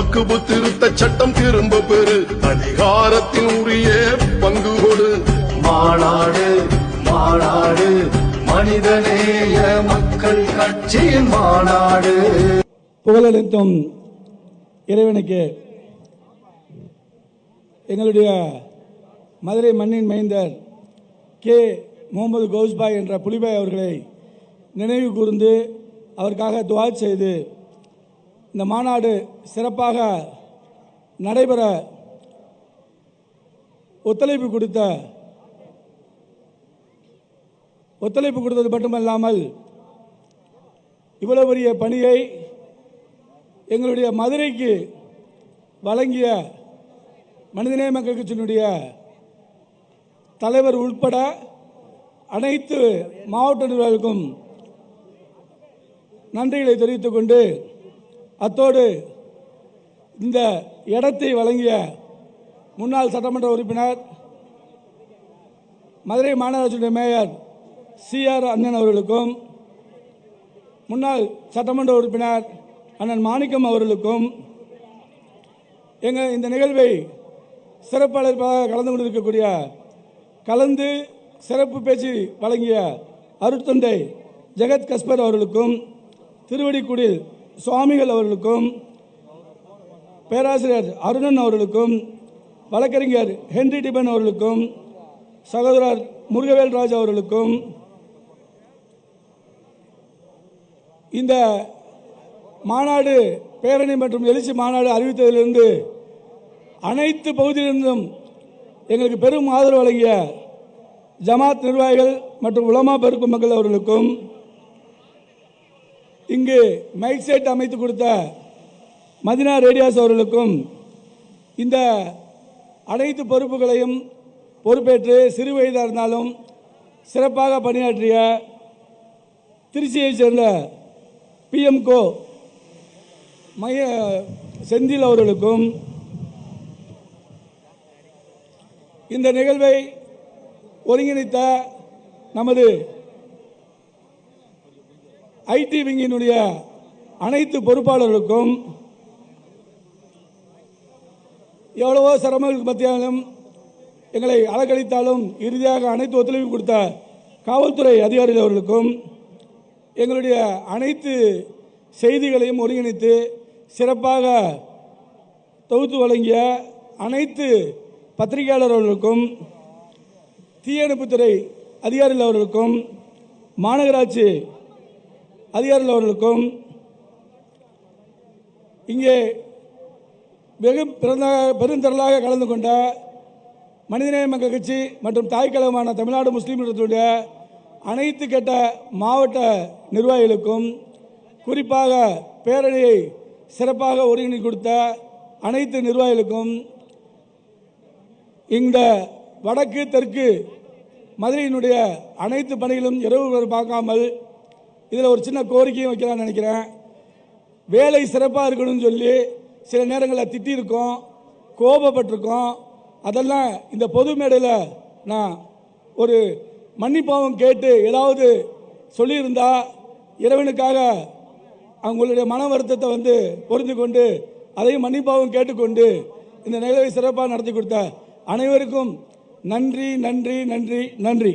வக்குபு திருத்த சட்டம் திரும்ப பெறு. அதிகாரத்தின் உரிய பங்கு கொடு. மாநாடு மாநாடு மனிதநேய மக்கள் கட்சியின் மாநாடு. புகழளித்தும் இறைவனுக்கு எங்களுடைய மதுரை மண்ணின் மைந்தர் கே. முகமது கௌஸ்பாய் என்ற புலிபாய் அவர்களை நினைவு கூர்ந்து அவருக்காக துவா செய்து இந்த மாநாடு சிறப்பாக நடைபெற ஒத்துழைப்பு கொடுத்த ஒத்துழைப்பு கொடுத்தது மட்டுமல்லாமல் இவ்வளவு பெரிய பணியை எங்களுடைய மதுரைக்கு வழங்கிய மனிதநேய மக்கள் கட்சியினுடைய தலைவர் உட்பட அனைத்து மாவட்ட நிர்வாகிகளுக்கும் நன்றிகளை தெரிவித்துக் கொண்டு அத்தோடு இந்த இடத்தை வழங்கிய முன்னாள் சட்டமன்ற உறுப்பினர் மதுரை மாநகராட்சியுடைய மேயர் சிஆர் அண்ணன் அவர்களுக்கும் முன்னாள் சட்டமன்ற உறுப்பினர் அண்ணன் மாணிக்கம் அவர்களுக்கும் எங்கள் இந்த நிகழ்வை சிறப்பாளர்களாக கலந்து கொண்டிருக்கக்கூடிய கலந்து சிறப்பு பேச்சு வழங்கிய அருட்தந்தை ஜெகத் கஸ்பர் அவர்களுக்கும் திருவடிக்குடில் சுவாமிகள் அவர்களுக்கும் பேராசிரியர் அருணன் அவர்களுக்கும் வழக்கறிஞர் ஹென்றி டிபன் அவர்களுக்கும் சகோதரர் முருகவேல் ராஜ் அவர்களுக்கும் இந்த மாநாடு பேரணி மற்றும் எழுச்சி மாநாடு அறிவித்ததிலிருந்து அனைத்து பகுதியிலிருந்தும் எங்களுக்கு பெரும் ஆதரவு வழங்கிய ஜமாத் நிர்வாகிகள் மற்றும் உலமா பெருக்கு மக்கள் அவர்களுக்கும் இங்கு மைக் செட் அமைத்து கொடுத்த மதினா ரேடியாஸ் அவர்களுக்கும் இந்த அனைத்து பொறுப்புகளையும் பொறுப்பேற்று சிறு வயதாக இருந்தாலும் சிறப்பாக பணியாற்றிய திருச்சியைச் சேர்ந்த பிஎம்கோ மைய செந்தில் அவர்களுக்கும் இந்த நிகழ்வை ஒருங்கிணைத்த நமது ஐடி விங்கினுடைய அனைத்து பொறுப்பாளர்களுக்கும் எவ்வளவோ சிரமங்களுக்கு மத்தியாலும் எங்களை அலக்கழித்தாலும் இறுதியாக அனைத்து ஒத்துழைப்பு கொடுத்த காவல்துறை அதிகாரிகள் அவர்களுக்கும் எங்களுடைய அனைத்து செய்திகளையும் ஒருங்கிணைத்து சிறப்பாக தொகுத்து வழங்கிய அனைத்து பத்திரிகையாளர் அவர்களுக்கும் தீயணைப்புத்துறை அதிகாரிகள் அவர்களுக்கும் மாநகராட்சி அதிகாரிகள் அவர்களுக்கும் இங்கே வெகு பிறந்த- பெருந்திரளாக கலந்து கொண்ட மனிதநேய மக்கள் கட்சி மற்றும் தாய்க்கழகமான தமிழ்நாடு முஸ்லீம் இடத்துடைய அனைத்து கட்ட மாவட்ட நிர்வாகிகளுக்கும் குறிப்பாக பேரணியை சிறப்பாக ஒருங்கிணைத்து கொடுத்த அனைத்து நிர்வாகிகளுக்கும் இந்த வடக்கு தெற்கு மதுரையினுடைய அனைத்து பணிகளும் இரவு பார்க்காமல் இதில் ஒரு சின்ன கோரிக்கையும் வைக்கலாம்னு நினைக்கிறேன். வேலை சிறப்பாக இருக்கணும்னு சொல்லி சில நேரங்களில் திட்டியிருக்கோம் கோபப்பட்டிருக்கோம். அதெல்லாம் இந்த பொது மேடையில் நான் ஒரு மன்னிப்பாவும் கேட்டு ஏதாவது சொல்லியிருந்தா இறைவனுக்காக அவங்களுடைய மன வருத்தத்தை வந்து பொருந்து கொண்டு அதையும் மன்னிப்பாவும் கேட்டுக்கொண்டு இந்த நிகழ்வை சிறப்பாக நடத்தி கொடுத்த அனைவருக்கும் நன்றி நன்றி நன்றி நன்றி.